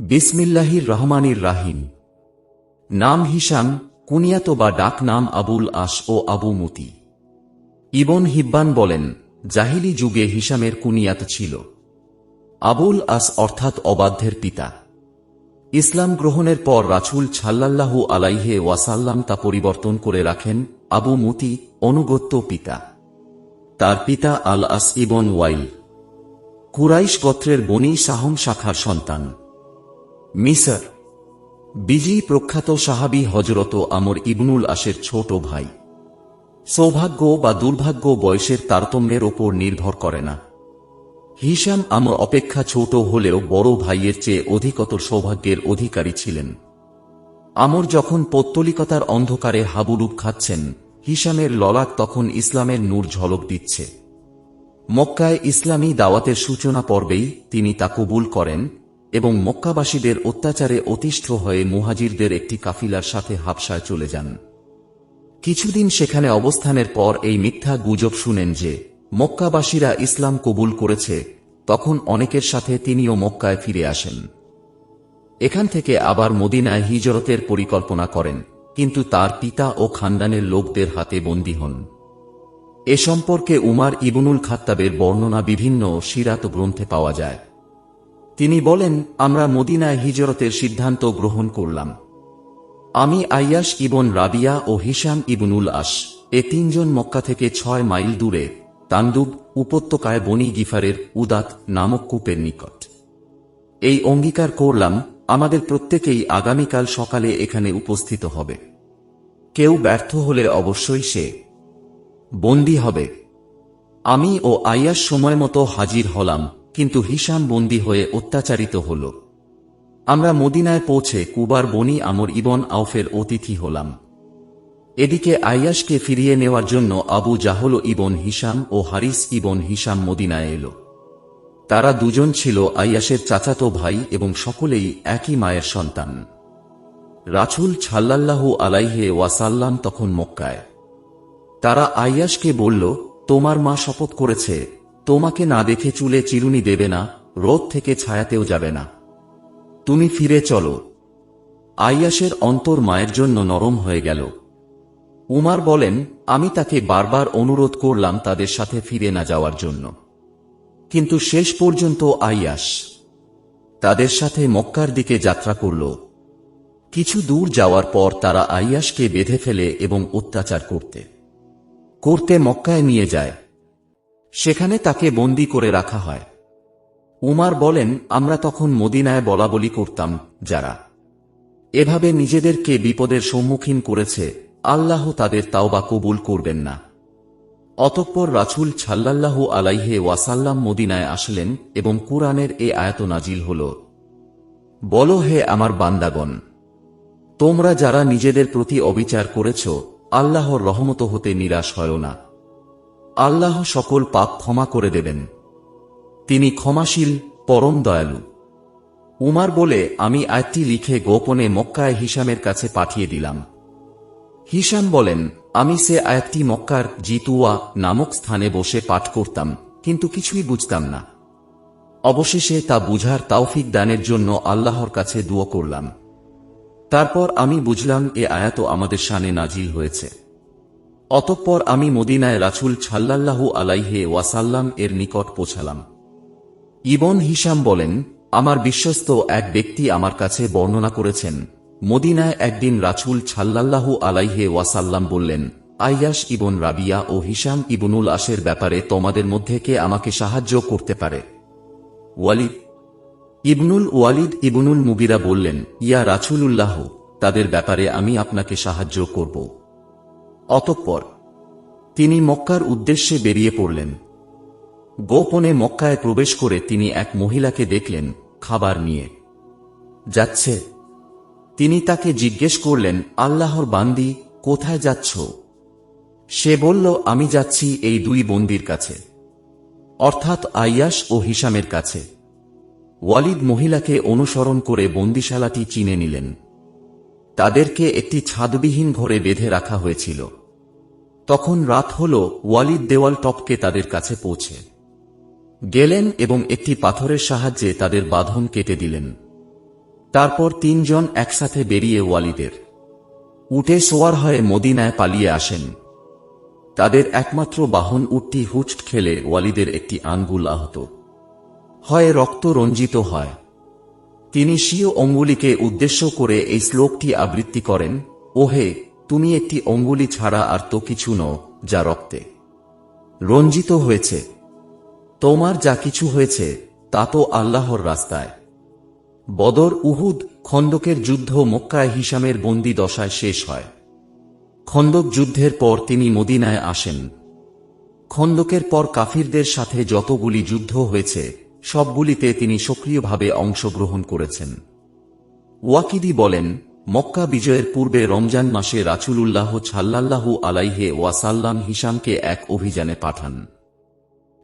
বিসমিল্লাহির রহমানির রাহিম। নাম হিসাম কুনিয়াত বা ডাক নাম আবুল আস ও আবু মুতি। ইবন হিব্বান বলেন, জাহিলি যুগে হিসামের কুনিয়াত ছিল। আবুল আস অর্থাৎ অবাধ্যের পিতা। ইসলাম গ্রহণের পর রাছুল ছাল্লাল্লাহু আলাইহে ওয়াসাল্লাম তা পরিবর্তন করে রাখেন আবু মুতি অনুগত্য পিতা। তার পিতা আল আস ইবন ওয়াইল। কুরাইশ গোত্রের বনি সাহম শাখার সন্তান। মিসর। বিজি প্রখ্যাত সাহাবি হজরত আমর ইবনুল আশের ছোট ভাই। সৌভাগ্য বা দুর্ভাগ্য বয়সের তারতম্যের ওপর নির্ভর করে না। হিসাম আমর অপেক্ষা ছোট হলেও বড় ভাইয়ের চেয়ে অধিকতর সৌভাগ্যের অধিকারী ছিলেন। আমর যখন পত্তলিকতার অন্ধকারে হাবুডুব খাচ্ছেন হিসামের ললাট তখন ইসলামের নূর ঝলক দিচ্ছে। মক্কায় ইসলামী দাওয়াতের সূচনা পর্বেই তিনি তা কবুল করেন এবং মক্কাবাসীদের অত্যাচারে অতিষ্ঠ হয়ে মুহাজিরদের একটি কাফিলার সাথে হাবসায় চলে যান। কিছুদিন সেখানে অবস্থানের পর এই মিথ্যা গুজব শুনেন যে, মক্কাবাসীরা ইসলাম কবুল করেছে, তখন অনেকের সাথে তিনিও মক্কায় ফিরে আসেন। এখান থেকে আবার মদিনায় হিজরতের পরিকল্পনা করেন, কিন্তু তার পিতা ও খানদানের লোকদের হাতে বন্দী হন। এ সম্পর্কে উমার ইবনুল খাত্তাবের বর্ণনা বিভিন্ন সিরাত গ্রন্থে পাওয়া যায়। তিনি বলেন, আমরা মদিনায় হিজরতের সিদ্ধান্ত গ্রহণ করলাম। আমি আইয়াস ইবন রাবিয়া ও হিসাম ইবনুল আস এ তিনজন মক্কা থেকে ছয় মাইল দূরে, তান্দুব উপত্যকায় বনি গিফারের উদাত নামক কূপের নিকট। এই অঙ্গীকার করলাম, আমাদের প্রত্যেকেই আগামীকাল সকালে এখানে উপস্থিত হবে। কেউ ব্যর্থ হলে অবশ্যই সে বন্দী হবে। আমি ও আইয়াস সময় মতো হাজির হলাম। কিন্তু হিসাম বন্দী হয়ে অত্যাচারিত হল। আমরা মদিনায় পৌঁছে কুবার বনি আমর ইবন আউফের অতিথি হলাম। এদিকে আইয়াসকে ফিরিয়ে নেওয়ার জন্য আবু জাহল ইবন হিসাম ও হারিস ইবন হিসাম মদিনায় এলো। তারা দুজন ছিল আইয়াসের চাচাতো ভাই এবং সকলেই একই মায়ের সন্তান। রাছুল ছাল্লাল্লাহু আলাইহে ওয়াসাল্লাম তখন মক্কায়। তারা আইয়াসকে বলল, তোমার মা শপথ করেছে তোমাকে না দেখে চুলে চিরুনি দেবে না, রোদ থেকে ছায়াতেও যাবে না। তুমি ফিরে চলো। আইয়াসের অন্তর মায়ের জন্য নরম হয়ে গেল। উমার বলেন, আমি তাকে বারবার অনুরোধ করলাম তাদের সাথে ফিরে না যাওয়ার জন্য। কিন্তু শেষ পর্যন্ত আইয়াস তাদের সাথে মক্কার দিকে যাত্রা করল। কিছু দূর যাওয়ার পর তারা আইয়াসকে বেঁধে ফেলে এবং অত্যাচার করতে করতে মক্কায় নিয়ে যায়। সেখানে তাকে বন্দি করে রাখা হয়। উমার বলেন, আমরা তখন মদিনায় বলাবলি করতাম, যারা এভাবে নিজেদেরকে বিপদের সম্মুখীন করেছে, আল্লাহ তাদের তাওবা কবুল করবেন না। অতঃপর রাছুল ছাল্লাল্লাহু আলাইহে ওয়াসাল্লাম মদিনায় আসলেন এবং কুরআনের এ আয়াত নাজিল হল। বলো হে আমার বান্দাগণ, তোমরা যারা নিজেদের প্রতি অবিচার করেছ, আল্লাহর রহমত হতে নিরাশ হয় না। আল্লাহ সকল পাপ ক্ষমা করে দেবেন। তিনি ক্ষমাশীল, পরম দয়ালু। উমার বলে, আমি আয়টি লিখে গোপনে মক্কায় হিসামের কাছে পাঠিয়ে দিলাম। হিসাম বলেন, আমি সে আয়াতটি মক্কার জিতুয়া নামক স্থানে বসে পাঠ করতাম, কিন্তু কিছুই বুঝতাম না। অবশেষে তা বুঝার তাওফিক দানের জন্য আল্লাহর কাছে দুয়ো করলাম। তারপর আমি বুঝলাম, এ আয়াত আমাদের সানে নাজিল হয়েছে। অতঃপর আমি মদিনায় রাছুল ছাল্লাল্লাহু আলাইহে ওয়াসাল্লাম এর নিকট পৌঁছালাম। ইবন হিসাম বলেন, আমার বিশ্বস্ত এক ব্যক্তি আমার কাছে বর্ণনা করেছেন, মদিনায় একদিন রাছুল ছাল্লাল্লাহু আলাইহে ওয়াসাল্লাম বললেন আইয়াস ইবন রাবিয়া ও হিসাম ইবনুল আশের ব্যাপারে তোমাদের মধ্যে কে আমাকে সাহায্য করতে পারে? ওয়ালিদ ইবনুল ওয়ালিদ ইবনুল মুগিরা বললেন, ইয়া রাছুলুল্লাহ তাদের ব্যাপারে আমি আপনাকে সাহায্য করব। অতঃপর তিনি মক্কার উদ্দেশ্যে বেরিয়ে পড়লেন। গোপনে মক্কায় প্রবেশ করে তিনি এক মহিলাকে দেখলেন খাবার নিয়ে। যাচ্ছে। তিনি তাকে জিজ্ঞেস করলেন, আল্লাহর বান্দি, কোথায় যাচ্ছ? সে বলল, আমি যাচ্ছি এই দুই বন্দির কাছে, অর্থাৎ আইয়াস ও হিসামের কাছে। ওয়ালিদ মহিলাকে অনুসরণ করে বন্দিশালাটি চিনে নিলেন। তাদেরকে একটি ছাদবিহীন ঘরে বেঁধে রাখা হয়েছিল। তখন রাত হল, ওয়ালিদ দেওয়াল টপকে তাদের কাছে পৌঁছে। গেলেন এবং একটি পাথরের সাহায্যে তাদের বাঁধন কেটে দিলেন। তারপর তিনজন একসাথে বেরিয়ে ওয়ালিদের। উঠে সোয়ার হয়ে মদিনায় পালিয়ে আসেন। তাদের একমাত্র বাহন উটটি হুচট খেলে ওয়ালিদের একটি আঙ্গুল আহত। হয় রক্ত রঞ্জিত হয়। তিনি স্বীয় অঙ্গুলিকে উদ্দেশ্য করে এই শ্লোকটি আবৃত্তি করেন, ওহে তুমি একটি অঙ্গুলি ছাড়া আর তো কিছু নও যা রক্তে। রঞ্জিত হয়েছে। তোমার যা কিছু হয়েছে, তা তো আল্লাহর রাস্তায়। বদর উহুদ খন্দকের যুদ্ধ মক্কায় হিসামের বন্দি দশায় শেষ হয়। খন্দক যুদ্ধের পর তিনি মদিনায় আসেন। খন্দকের পর কাফিরদের সাথে যতগুলি যুদ্ধ হয়েছে, সবগুলিতে তিনি সক্রিয়ভাবে অংশগ্রহণ করেছেন। ওয়াকিদি বলেন মক্কা বিজয়ের পূর্বে রমজান মাসে রাচুলুল্লাহ ছাল্লাল্লাহু আলাইহে ওয়াসাল্লাম হিসামকে এক অভিযানে পাঠান।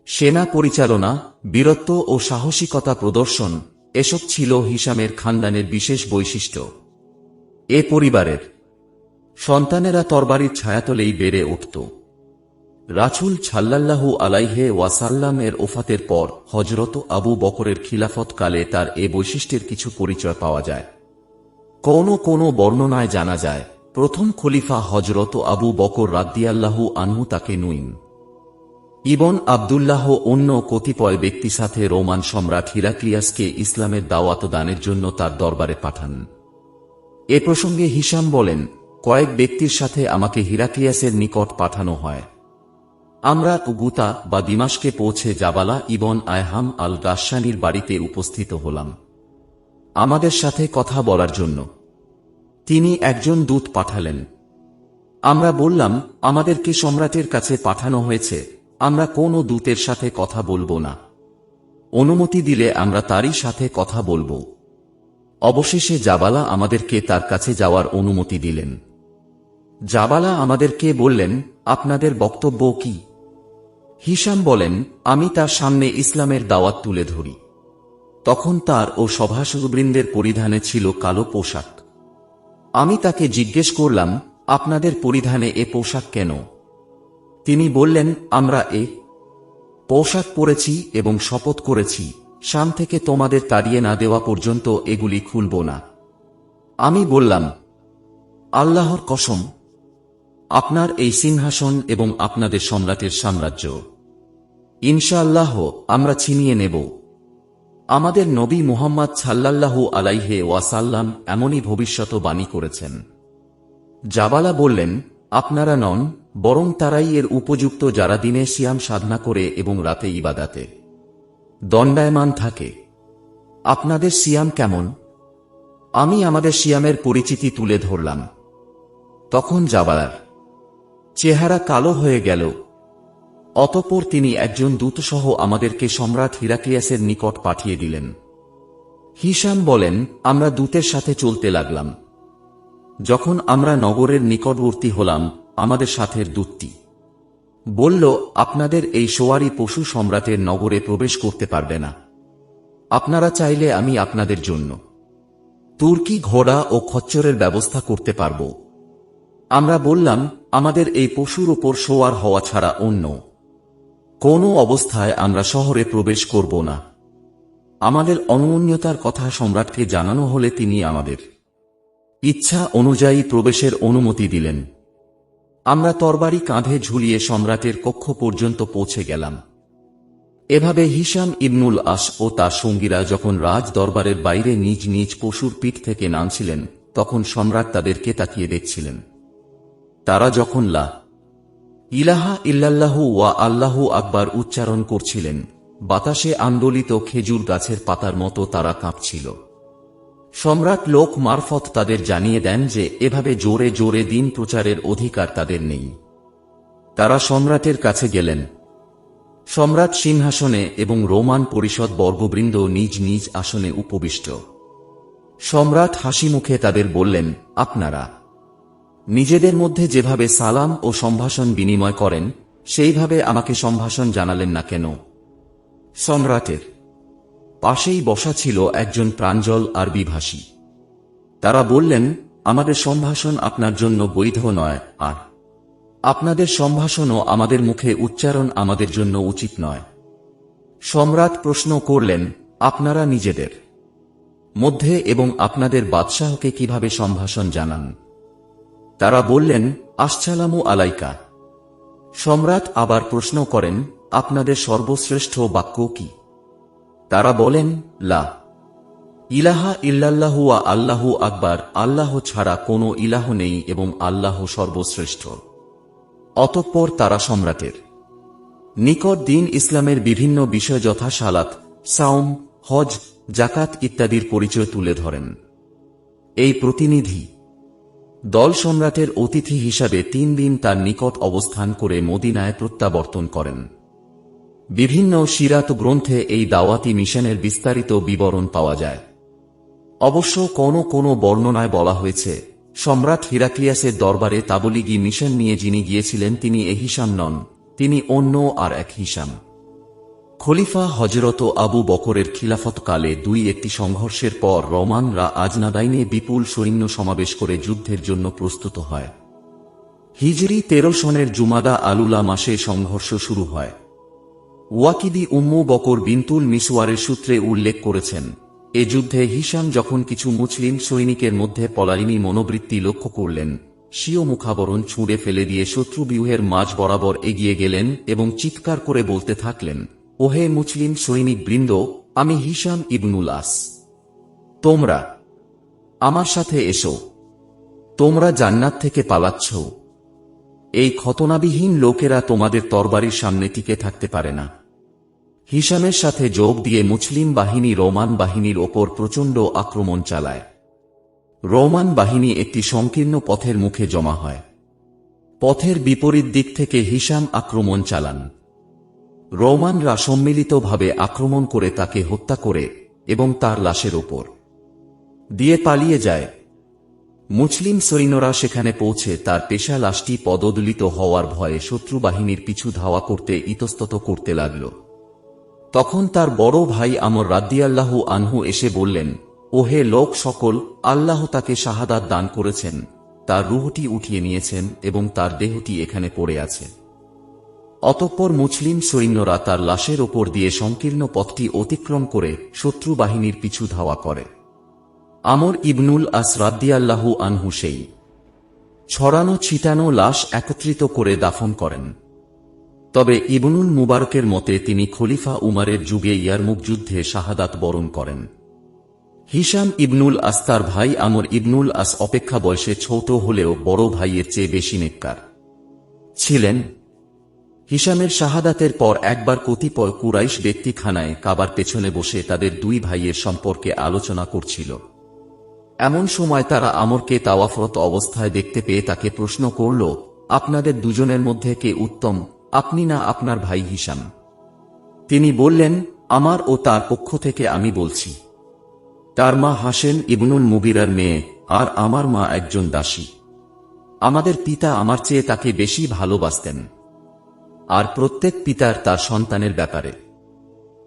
সেনা পরিচালনা, বীরত্ব ও সাহসিকতা প্রদর্শন এসব ছিল হিসামের খানদানের বিশেষ বৈশিষ্ট্য। এ পরিবারের সন্তানেরা তরবারির ছায়াতলেই বেড়ে উঠত। রাছুল ছাল্লাল্লাহু আলাইহে ওয়াসাল্লাম এর ওফাতের পর হজরত আবু বকরের খিলাফত কালে তার এ বৈশিষ্ট্যের কিছু পরিচয় পাওয়া যায়। কোনো কোনো বর্ণনায় জানা যায়, প্রথম খলিফা হজরত আবু বকর রাদ্দিয়াল্লাহু আনহু তাকে নুইন। ইবন আবদুল্লাহ অন্য কতিপয় ব্যক্তি সাথে রোমান সম্রাট হিরাক্লিয়াসকে ইসলামের দাওয়াত দানের জন্য তার দরবারে পাঠান। এ প্রসঙ্গে হিসাম বলেন, কয়েক ব্যক্তির সাথে আমাকে হিরাক্লিয়াসের নিকট পাঠানো হয়। আমরা গুতা বা দিমাসকে পৌঁছে জাবালা ইবন আয়হাম আল গাসানির বাড়িতে উপস্থিত হলাম। আমাদের সাথে কথা বলার জন্য। তিনি একজন দূত পাঠালেন। আমরা বললাম, আমাদেরকে সম্রাটের কাছে পাঠানো হয়েছে, আমরা কোনো দূতের সাথে কথা বলব না। অনুমতি দিলে আমরা তারই সাথে কথা বলব। অবশেষে জাবালা আমাদেরকে তার কাছে যাওয়ার অনুমতি দিলেন। জাবালা আমাদেরকে বললেন, আপনাদের বক্তব্য কি? হিসাম বলেন, আমি তার সামনে ইসলামের দাওয়াত তুলে ধরি। তখন তার ও সভাসদবৃন্দের পরিধানে ছিল কালো পোশাক। আমি তাকে জিজ্ঞেস করলাম, আপনাদের পরিধানে এ পোশাক কেন? তিনি বললেন, আমরা এ পোশাক পরেছি এবং শপথ করেছি। শাম থেকে তোমাদের তাড়িয়ে না দেওয়া পর্যন্ত এগুলি খুলব না। আমি বললাম, আল্লাহর কসম, আপনার এই সিংহাসন এবং আপনাদের সম্রাটের সাম্রাজ্য। ইনশাআল্লাহ আমরা ছিনিয়ে নেব। আমাদের নবী মুহাম্মদ সাল্লাল্লাহু আলাইহে ওয়াসাল্লাম এমনই ভবিষ্যৎবাণী করেছেন। জাবালা বললেন, আপনারা নন, বরং তারাই এর উপযুক্ত যারা দিনে সিয়াম সাধনা করে এবং রাতে ইবাদাতে। দণ্ডায়মান থাকে। আপনাদের সিয়াম কেমন? আমি আমাদের সিয়ামের পরিচিতি তুলে ধরলাম। তখন জাবালার চেহারা কালো হয়ে গেল অতপর তিনি একজন দূতসহ আমাদেরকে সম্রাট হিরাক্লিয়াসের নিকট পাঠিয়ে দিলেন। হিসাম বলেন, আমরা দূতের সাথে চলতে লাগলাম। যখন আমরা নগরের নিকটবর্তী হলাম, আমাদের সাথে দূতটি বলল, আপনাদের এই সোয়ারি পশু সম্রাটের নগরে প্রবেশ করতে পারবে না। আপনারা চাইলে আমি আপনাদের জন্য তুর্কি ঘোড়া ও খচ্চরের ব্যবস্থা করতে পারব। আমরা বললাম, আমাদের এই পশুর ওপর সোয়ার হওয়া ছাড়া অন্য কোনো অবস্থায় আমরা শহরে প্রবেশ করব না। আমাদের অনমন্যতার কথা সম্রাটকে জানানো হলে তিনি আমাদের ইচ্ছা অনুযায়ী প্রবেশের অনুমতি দিলেন। আমরা তরবারি কাঁধে ঝুলিয়ে সম্রাটের কক্ষ পর্যন্ত পৌঁছে গেলাম। এভাবে হিসাম ইবনুল আস ও তার সঙ্গীরা যখন রাজ দরবারের বাইরে নিজ নিজ পশুর পিঠ থেকে নামছিলেন, তখন সম্রাট তাদেরকে তাকিয়ে দেখছিলেন। তারা যখন লা ইলাহা ইল্লাল্লাহু ওয়া আল্লাহু আকবার উচ্চারণ করছিলেন। বাতাসে আন্দোলিত খেজুর গাছের পাতার মতো তারা কাঁপছিল। সম্রাট লোক মারফত তাদের জানিয়ে দেন যে, এভাবে জোরে জোরে দিন প্রচারের অধিকার তাদের নেই। তারা সম্রাটের কাছে গেলেন। সম্রাট সিংহাসনে এবং রোমান পরিষদ বর্গবৃন্দ নিজ নিজ আসনে উপবিষ্ট। সম্রাট হাসি মুখে তাদের বললেন, আপনারা নিজেদের মধ্যে যেভাবে সালাম ও সম্ভাষণ বিনিময় করেন, সেইভাবে আমাকে সম্ভাষণ জানালেন না কেন। সম্রাটের পাশেই বসা ছিল একজন প্রাঞ্জল আরবি ভাষী তারা বললেন, আমাদের সম্ভাষণ আপনার জন্য বৈধ নয়, আর আপনাদের সম্ভাষণও আমাদের মুখে উচ্চারণ আমাদের জন্য উচিত নয়। সম্রাট প্রশ্ন করলেন, আপনারা নিজেদের মধ্যে এবং আপনাদের বাদশাহকে কীভাবে সম্ভাষণ জানান? তারা বললেন, আসসালামু আলাইকা। সম্রাট আবার প্রশ্ন করেন, আপনাদের সর্বশ্রেষ্ঠ বাক্য কি? তারা বলেন, লা। ইলাহা ইল্লাল্লাহু ওয়া আল্লাহু আকবার, আল্লাহ ছাড়া কোনো ইলাহ নেই এবং আল্লাহ সর্বশ্রেষ্ঠ। অতঃপর তারা সম্রাটের নিকট দিন ইসলামের বিভিন্ন বিষয় যথা সালাত সাওম, হজ জাকাত ইত্যাদির পরিচয় তুলে ধরেন। এই প্রতিনিধি দল সম্রাটের অতিথি হিসাবে তিন দিন তার নিকট অবস্থান করে মদিনায় প্রত্যাবর্তন করেন। বিভিন্ন সিরাত গ্রন্থে এই দাওয়াতি মিশনের বিস্তারিত বিবরণ পাওয়া যায়। অবশ্য কোনো কোনো বর্ণনায় বলা হয়েছে, সম্রাট হিরাক্লিয়াসের দরবারে তাবলিগি মিশন নিয়ে যিনি গিয়েছিলেন তিনি এ হিসাম নন, তিনি অন্য আর এক হিসাম। খলিফা হজরত আবু বকরের খিলাফতকালে দুই একটি সংঘর্ষের পর রোমানরা আজনাদাইনে বিপুল সৈন্য সমাবেশ করে যুদ্ধের জন্য প্রস্তুত হয়। হিজরি তেরো সনের জুমাদা আলুলা মাসে সংঘর্ষ শুরু হয়। ওয়াকিদি উম্মু বকর বিন্তুল মিসওয়ারের সূত্রে উল্লেখ করেছেন, এ যুদ্ধে হিসাম যখন কিছু মুসলিম সৈনিকের মধ্যে পলায়নী মনোবৃত্তি লক্ষ্য করলেন স্বীয় মুখাবরণ ছুঁড়ে ফেলে দিয়ে শত্রুবিউহের মাঝ বরাবর এগিয়ে গেলেন এবং চিৎকার করে বলতে থাকলেন ওহে মুসলিম সৈনিক বৃন্দ, আমি হিসাম ইবনুল আস। তোমরা, আমার সাথে এসো। তোমরা জান্নাত থেকে পালাচ্ছ। এই খতনাবিহীন লোকেরা তোমাদের তরবারির সামনে টিকে থাকতে পারে না। হিসামের সাথে যোগ দিয়ে মুসলিম বাহিনী রোমান বাহিনীর ওপর প্রচণ্ড আক্রমণ চালায়। রোমান বাহিনী একটি সংকীর্ণ পথের মুখে জমা হয়। পথের বিপরীত দিক থেকে হিসাম আক্রমণ চালান। রোমানরা সম্মিলিতভাবে আক্রমণ করে তাকে হত্যা করে এবং তার লাশের ওপর দিয়ে পালিয়ে যায়। মুসলিম সৈন্যরা সেখানে পৌঁছে তার পেশা লাশটি পদদলিত হওয়ার ভয়ে শত্রু বাহিনীর পিছু ধাওয়া করতে ইতস্তত করতে লাগল। তখন তার বড় ভাই আমর রাদ্দিয়াল্লাহু আনহু এসে বললেন, ওহে লোক সকল, আল্লাহ তাকে শাহাদাত দান করেছেন। তার রুহটি উঠিয়ে নিয়েছেন এবং তার দেহটি এখানে পড়ে আছে। অতঃপর মুসলিম সৈন্যরা তার লাশের ওপর দিয়ে সংকীর্ণ পথটি অতিক্রম করে শত্রু বাহিনীর পিছু ধাওয়া করে। আমর ইবনুল আসরাদ্দিয়াল্লাহু আনহু সেই ছড়ানো ছিটানো লাশ একত্রিত করে দাফন করেন। তবে ইবনুল মুবারকের মতে তিনি খলিফা উমারের যুগে ইয়ারমুক যুদ্ধে শাহাদাত বরণ করেন। হিসাম ইবনুল আস্তার ভাই আমর ইবনুল আস অপেক্ষা বয়সে ছোট হলেও বড় ভাইয়ের চেয়ে বেশি নেককার। ছিলেন হিসামের শাহাদাতের পর একবার কতিপয় কুরাইশ ব্যক্তিখানায় কাবার পেছনে বসে তাদের দুই ভাইয়ের সম্পর্কে আলোচনা করছিল। এমন সময় তারা আমরকে তাওয়াফরত অবস্থায় দেখতে পেয়ে তাকে প্রশ্ন করল, আপনাদের দুজনের মধ্যে কে উত্তম, আপনি না আপনার ভাই হিসাম তিনি বললেন, আমার ও তার পক্ষ থেকে আমি বলছি। তার মা হাসেন ইবনুল মুগিরার মেয়ে, আর আমার মা একজন দাসী। আমাদের পিতা আমার চেয়ে তাকে বেশি ভালোবাসতেন। আর প্রত্যেক পিতার তার সন্তানের ব্যাপারে।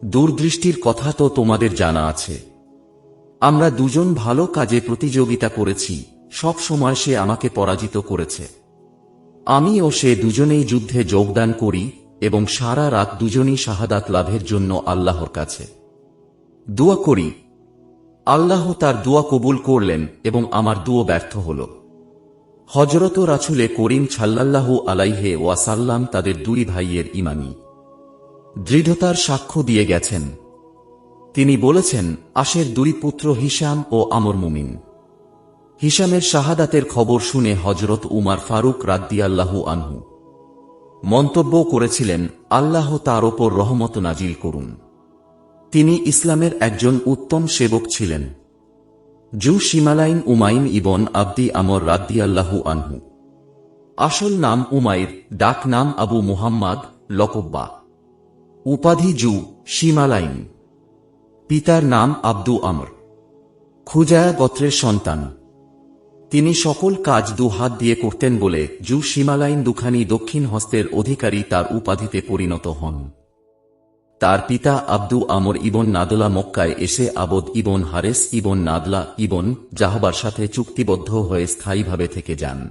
দূরদৃষ্টির কথা তো তোমাদের জানা আছে। আমরা দুজন ভালো কাজে প্রতিযোগিতা করেছি, সব সময় সে আমাকে পরাজিত করেছে। আমি ও সে দুজনেই যুদ্ধে যোগদান করি এবং সারা রাত দুজনই শাহাদাত লাভের জন্য আল্লাহর কাছে। দোয়া করি। আল্লাহ তার দোয়া কবুল করলেন এবং আমার দুয়ো ব্যর্থ হল। হজরত রাছুলে করিম ছাল্লাল্লাহু আলাইহে ওয়াসাল্লাম তাদের দুই ভাইয়ের ইমানি দৃঢ়তার সাক্ষ্য দিয়ে গেছেন। তিনি বলেছেন, আশের দুই পুত্র হিসাম ও আমর মুমিন। হিসামের শাহাদাতের খবর শুনে হজরত উমার ফারুক রাদ্দিয়াল্লাহু আনহু। মন্তব্য করেছিলেন, আল্লাহ তার ওপর রহমত নাজিল করুন। তিনি ইসলামের একজন উত্তম সেবক ছিলেন। জু শিমালাইন উমাইন ইবন আব্দি আমর রাদ্দিয়াল্লাহু আনহু। আসল নাম উমাইর, ডাক নাম আবু মুহাম্মদ, লকব্বা। উপাধি জু শিমালাইন। পিতার নাম আব্দু আমর। খুজায়া গোত্রের সন্তান। তিনি সকল কাজ দু হাত দিয়ে করতেন বলে জু সীমালাইন দুখানি দক্ষিণ হস্তের অধিকারী তার উপাধিতে পরিণত হন। তার পিতা আব্দু আমর ইবন নাদলা মক্কায় এসে আবদ ইবন হারেস ইবন নাদলা ইবন জাহবার সাথে চুক্তিবদ্ধ হয়ে স্থায়ীভাবে থেকে যান।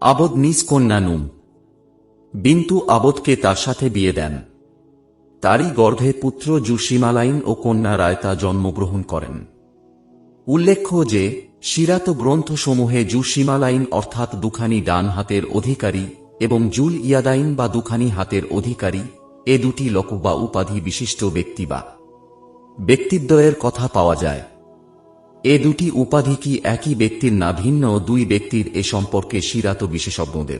আবদ নিজ কন্যা নুম। বিন্তু আবদকে তার সাথে বিয়ে দেন। তারই গর্ভে পুত্র জুসিমালাইন ও কন্যা রায়তা জন্মগ্রহণ করেন। উল্লেখ্য যে, সিরাত গ্রন্থসমূহে জুসিমালাইন অর্থাৎ দুখানি ডান হাতের অধিকারী এবং জুল ইয়াদাইন বা দুখানি হাতের অধিকারী এ দুটি লোক বা উপাধি বিশিষ্ট ব্যক্তি বা ব্যক্তিদ্বয়ের কথা পাওয়া যায়। এ দুটি উপাধি কি একই ব্যক্তির না ভিন্ন দুই ব্যক্তির এ সম্পর্কে সিরাত বিশেষজ্ঞদের?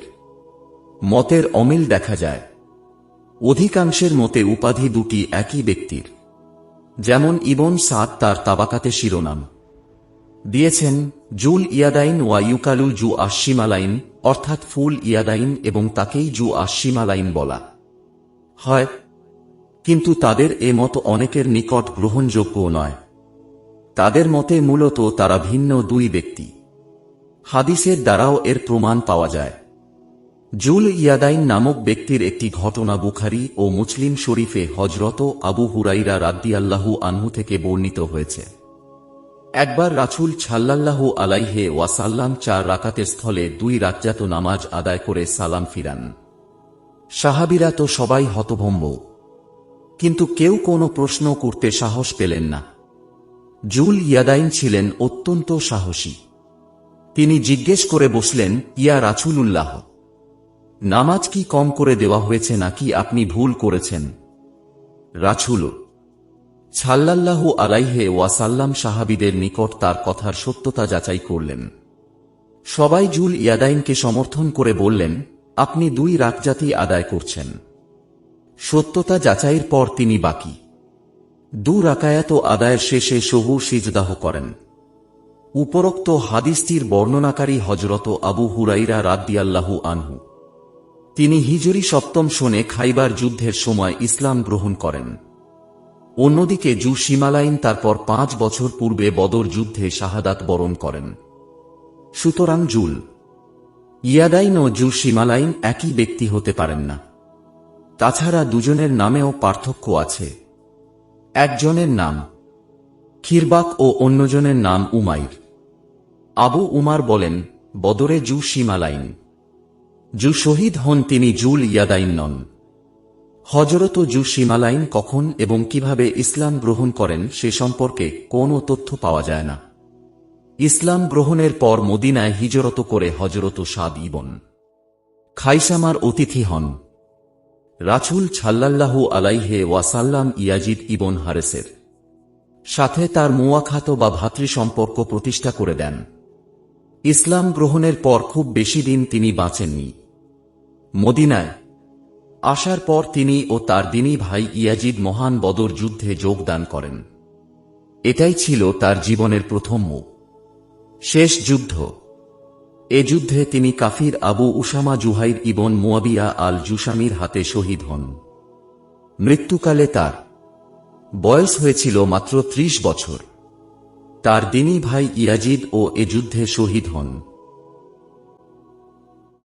মতের অমিল দেখা যায়। অধিকাংশের মতে উপাধি দুটি একই ব্যক্তির। যেমন ইবন সাদ তার তাবাকাতে শিরোনাম। দিয়েছেন, জুল ইয়াদাইন ওয়া ইউকালু জু আশিমালাইন অর্থাৎ ফুল ইয়াদাইন এবং তাকেই জু আশিমালাইন বলা। হয়, কিন্তু তাদের এ মত অনেকের নিকট গ্রহণযোগ্য নয়। তাদের মতে মূলত তারা ভিন্ন দুই ব্যক্তি। হাদিসের দ্বারাও এর প্রমাণ পাওয়া যায়। জুল ইয়াদাইন নামক ব্যক্তির একটি ঘটনা বুখারি ও মুসলিম শরীফে হজরত আবু হুরাইরা রাদ্দিয়াল্লাহু আনহু থেকে বর্ণিত হয়েছে। একবার রাছুল ছাল্লাল্লাহু আলাইহে ওয়াসাল্লাম চার রাকাতের স্থলে দুই রাজ্জাত নামাজ আদায় করে সালাম ফিরান। সাহাবিরা তো সবাই হতভম্ব। কিন্তু কেউ কোনো প্রশ্ন করতে সাহস পেলেন না। জুল ইয়াদাইন ছিলেন অত্যন্ত সাহসী। তিনি জিজ্ঞেস করে বসলেন, ইয়া রাছুলুল্লাহ নামাজ কি কম করে দেওয়া হয়েছে নাকি আপনি ভুল করেছেন? রাছুল ছাল্লাল্লাহু আলাইহে ওয়াসাল্লাম সাহাবিদের নিকট তার কথার সত্যতা যাচাই করলেন। সবাই জুল ইয়াদাইনকে সমর্থন করে বললেন আপনি দুই রাতজাতি আদায় করছেন। সত্যতা যাচাইয়ের পর তিনি বাকি। দু রাকায়াত আদায়ের শেষে সহু সিজদাহ করেন। উপরোক্ত হাদিসটির বর্ণনাকারী হজরত আবু হুরাইরা রাদ্দিয়াল্লাহু আনহু। তিনি হিজরি সপ্তম শোনে খাইবার যুদ্ধের সময় ইসলাম গ্রহণ করেন। অন্যদিকে জু সীমালাইন তারপর পাঁচ বছর পূর্বে বদর যুদ্ধে শাহাদাত বরণ করেন। সুতরাং জুল ইয়াদাইন ও জু সীমালাইন একই ব্যক্তি হতে পারেন না। তাছাড়া দুজনের নামেও পার্থক্য আছে। একজনের নাম খিরবাক ও অন্যজনের নাম উমাইর। আবু উমার বলেন, বদরে জু সীমালাইন জু শহীদ হন তিনি জুল ইয়াদাইন নন। হজরত জু সীমালাইন কখন এবং কীভাবে ইসলাম গ্রহণ করেন সে সম্পর্কে কোনো তথ্য পাওয়া যায় না। ইসলাম গ্রহণের পর মদিনায় হিজরত করে হজরত সাদ ইবন। খাইসামার অতিথি হন। রাছুল ছাল্লাল্লাহু আলাইহে ওয়াসাল্লাম ইয়াজিদ ইবন হারেসের। সাথে তার মুয়াখাত বা ভাতৃ সম্পর্ক প্রতিষ্ঠা করে দেন। ইসলাম গ্রহণের পর খুব বেশি দিন তিনি বাঁচেননি। মদিনায় আসার পর তিনি ও তার দিনী ভাই ইয়াজিদ মহান বদর যুদ্ধে যোগদান করেন। এটাই ছিল তার জীবনের প্রথম মুখ। শেষ যুদ্ধ। এ যুদ্ধে তিনি কাফির Abu Usama Juhair ibn Muawiya al জুসামির হাতে শহীদ হন। মৃত্যুকালে তার বয়স হয়েছিল মাত্র ত্রিশ বছর। তার দিনী ভাই ইয়াজিদ ও এ যুদ্ধে শহীদ হন।